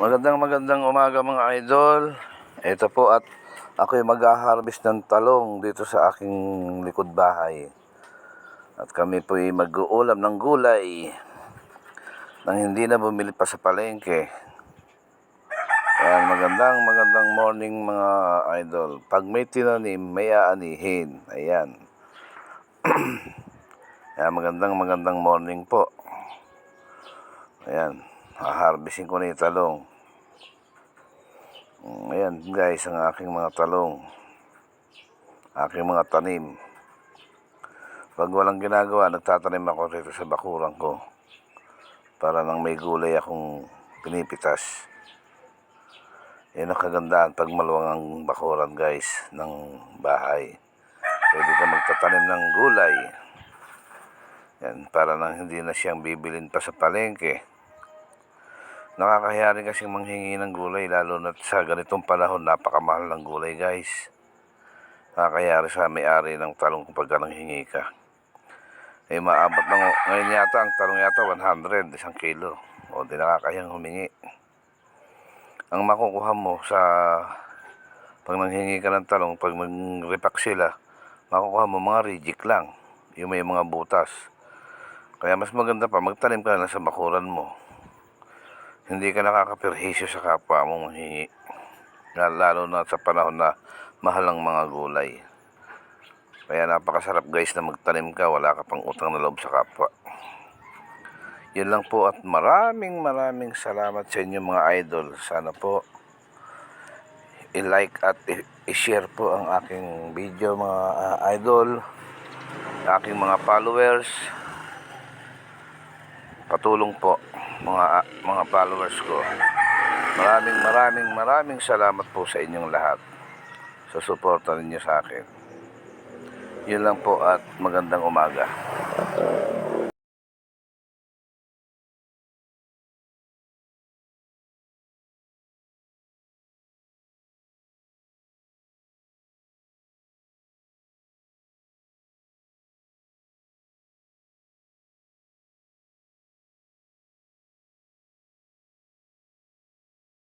Magandang magandang umaga mga idol. Ito po at ako'y mag-harvest ng talong dito sa aking likod bahay. At kami po'y mag-uulam ng gulay nang hindi na bumili pa sa palengke. Ayan, magandang magandang morning mga idol. Pag may tinanim, may aanihin. Ayan. Ayan, magandang magandang morning po. Ayan, haharvestin ko na yung talong. Mm, Ayan guys, ang aking mga talong. Aking mga tanim. Pag walang ginagawa, nagtatanim ako rito sa bakuran ko. Para nang may gulay akong pinipitas. Yan ang kagandahan pag maluwang ang bakuran guys ng bahay. Pwede ka magtatanim ng gulay. Yan, para nang hindi na siyang bibilin pa sa palengke. Nakakahiya rin kasing manghingi ng gulay, lalo na sa ganitong panahon, napakamahal ng gulay guys. Nakakahiya rin sa may-ari ng talong kung pagka nanghingi ka. Eh, maabot ng, ngayon yata, ang talong yata 100, isang kilo. O, di nakakahiyang humingi. Ang makukuha mo sa, pag nanghingi ka ng talong, pag mag-repack sila, makukuha mo mga reject lang. Yung may mga butas. Kaya mas maganda pa, magtanim ka na sa bakuran mo. Hindi ka nakakaperhisyo sa kapwa mo manghingi. Lalo na sa panahon na mahal ang mga gulay. Kaya napakasarap guys na magtanim ka, wala ka pang utang na loob sa kapwa. Yun lang po at maraming maraming salamat sa inyo mga idol. Sana po i-like at i-share po ang aking video mga ah, idol, aking mga followers. Patulong po mga mga followers ko. Maraming maraming maraming salamat po sa inyong lahat sa suporta ninyo sa akin. Yun lang po at magandang umaga.